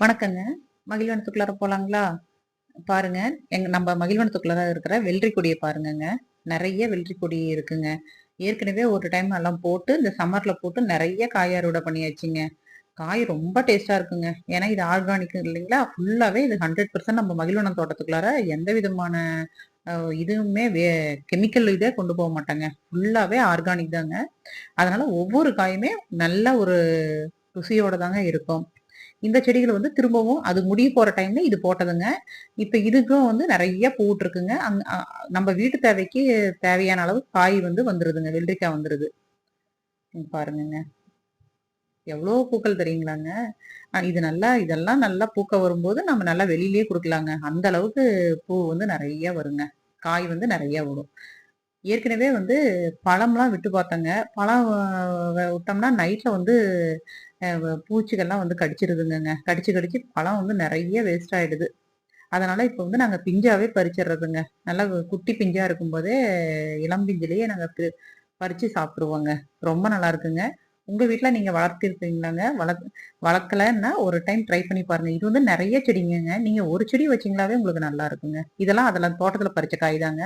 வணக்கங்க. மகிழ்வனத்துக்குள்ளார போகலாங்களா பாருங்க எங்க நம்ம மகிழ்வனத்துக்குள்ளார இருக்கிற வெள்ளரி கொடியை பாருங்கங்க. நிறைய வெள்ளரி கொடி இருக்குங்க. ஏற்கனவே ஒரு டைம் எல்லாம் போட்டு இந்த சம்மர்ல போட்டு நிறைய காய் அறுவடை பண்ணியாச்சுங்க. காய் ரொம்ப டேஸ்டா இருக்குங்க. ஏன்னா இது ஆர்கானிக் இல்லைங்களா? ஃபுல்லாவே இது ஹண்ட்ரட் பர்சன்ட் நம்ம மகிழ்வனம் தோட்டத்துக்குள்ளார எந்த விதமான இதுவுமே வே கெமிக்கல் இதே கொண்டு போக மாட்டாங்க. ஃபுல்லாகவே ஆர்கானிக் தாங்க. அதனால ஒவ்வொரு காயுமே நல்ல ஒரு ருசியோட தாங்க இருக்கும். இந்த செடிகள் வந்து திரும்பவும் அது முடிய போற டைம்ல இது போட்டதுங்க. இப்ப இதுக்கும் வந்து நிறைய பூட்டு இருக்குங்க அங்க நம்ம வீட்டு தேவைக்கு தேவையான அளவு காய் வந்து வந்துருதுங்க. வெள்ளரிக்காய் வந்துருது. பாருங்க பாருங்கங்க. பூக்கள் தெரியுங்களாங்க? இது நல்லா இதெல்லாம் நல்லா பூக்க வரும்போது நம்ம நல்லா வெளியிலேயே கொடுக்கலாங்க. அந்த அளவுக்கு பூ வந்து நிறைய வருங்க. காய் வந்து நிறைய வரும். ஏற்கனவே வந்து பழம்லாம் விட்டு பார்த்தோங்க. பழம் விட்டோம்னா நைட்டில் வந்து பூச்சிகள்லாம் வந்து கடிச்சிருதுங்க கடிச்சு கடிச்சு பழம் வந்து நிறைய வேஸ்ட் ஆயிடுது. அதனால இப்போ வந்து நாங்கள் பிஞ்சாவே பறிச்சிடுறதுங்க. நல்லா குட்டி பிஞ்சா இருக்கும்போதே இளம் பிஞ்சிலேயே பறித்து பறிச்சு சாப்பிடுவோங்க. ரொம்ப நல்லா இருக்குங்க. உங்க வீட்டில் நீங்க வளர்த்திருப்பீங்களாங்க? வளர்க் வளர்க்கலன்னா ஒரு டைம் ட்ரை பண்ணி பாருங்க. இது வந்து நிறைய செடிங்கங்க. நீங்க ஒரு செடி வச்சீங்களாவே உங்களுக்கு நல்லா இருக்குங்க. இதெல்லாம் அதெல்லாம் தோட்டத்தில் பறிச்ச காய் தாங்க.